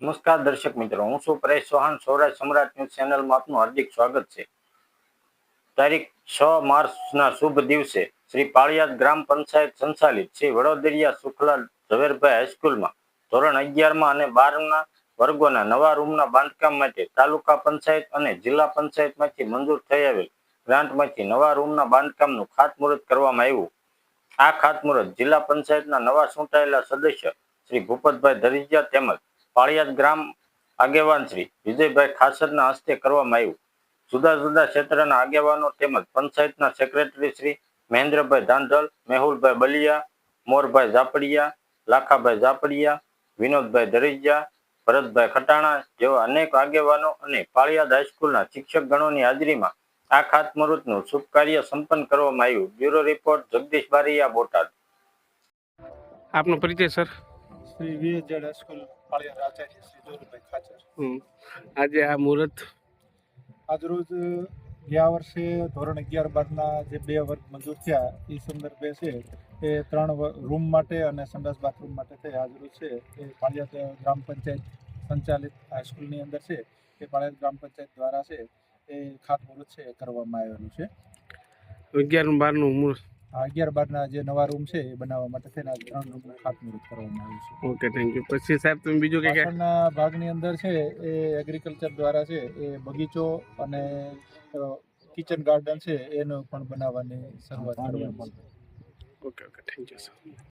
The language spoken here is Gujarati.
નમસ્કાર દર્શક મિત્રો, હું છું પરેશ ચૌહાણ, સૌરાષ્ટ્ર સમ્રાટ ન્યૂઝ ચેનલમાં આપનું હાર્દિક સ્વાગત છે. તારીખ છ માર્ચના શુભ દિવસે શ્રી પાળિયાદ ગ્રામ પંચાયત સંચાલિત શ્રી વડોદરિયા સુખલાલ ઝવેરભાઈ હાઈસ્કૂલમાં ધોરણ અગિયારમાં અને બારના વર્ગોના નવા રૂમના બાંધકામ માટે તાલુકા પંચાયત અને જિલ્લા પંચાયતમાંથી મંજૂર થઈ આવેલ ગ્રાન્ટમાંથી નવા રૂમના બાંધકામનું ખાતમુહૂર્ત કરવામાં આવ્યું. આ ખાતમુહૂર્ત જિલ્લા પંચાયતના નવા ચૂંટાયેલા સદસ્ય શ્રી ભૂપતભાઈ ધરીજા તેમજ પાળિયાદ ગ્રામ આગેવાન શ્રી વિજયભાઈ ખાસરના હસ્તે કરવામાં આવ્યું. જુદા જુદા ક્ષેત્રના આગેવાનો તેમજ પંચાયતના સેક્રેટરી શ્રી મહેન્દ્રભાઈ ધાંધલ, મેહુલભાઈ બલિયા, મોરભાઈ ઝાપડિયા, લાખાભાઈ ઝાપડિયા, વિનોદભાઈ ધરીજા ભરતભાઈ ખટાણા જેવા અનેક આગેવાનો અને પાળિયાદ હાઈસ્કૂલના શિક્ષક ગણોની હાજરીમાં આ ખાતમુહૂર્તનું શુભ કાર્ય સંપન્ન કરવામાં આવ્યું. Bureau report Jagdish Bariya Botad. આપનો પરિચય, sir. Shri V Z school Paliyad Acharya Shri જોરુભાઈ Khachar. આજે આ મુહૂર્ત? આજરોજ ગયા વર્ષે ધોરણ અગિયાર બારના જે બે વર્ગ મંજૂર થયા એ સંદર્ભે છે એ ત્રણ રૂમ માટે અને સંડાસ બાથરૂમ માટે થઈ હાજરું છે. એ પાળિયાદ ગ્રામ પંચાયત સંચાલિત હાઈસ્કૂલની અંદર છે. એ પાળિયાદ ગ્રામ પંચાયત દ્વારા છે એ ખાતમુહૂર્ત છે એ કરવામાં આવેલું છે. અગિયાર બારનું મુહૂર્ત. અગિયાર બારના જે નવા રૂમ છે એ બનાવવા માટે થઈને આ ત્રણ રૂમનું ખાતમુહૂર્ત કરવામાં આવ્યું છે. ઓકે થેન્ક યુ પછી સાહેબ તમે બીજું કે પાછળના ભાગની અંદર છે એ એગ્રીકલ્ચર દ્વારા છે એ બગીચો અને કિચન ગાર્ડન છે એનું પણ બનાવવાની શરૂઆત કરવાની okay okay thank you sir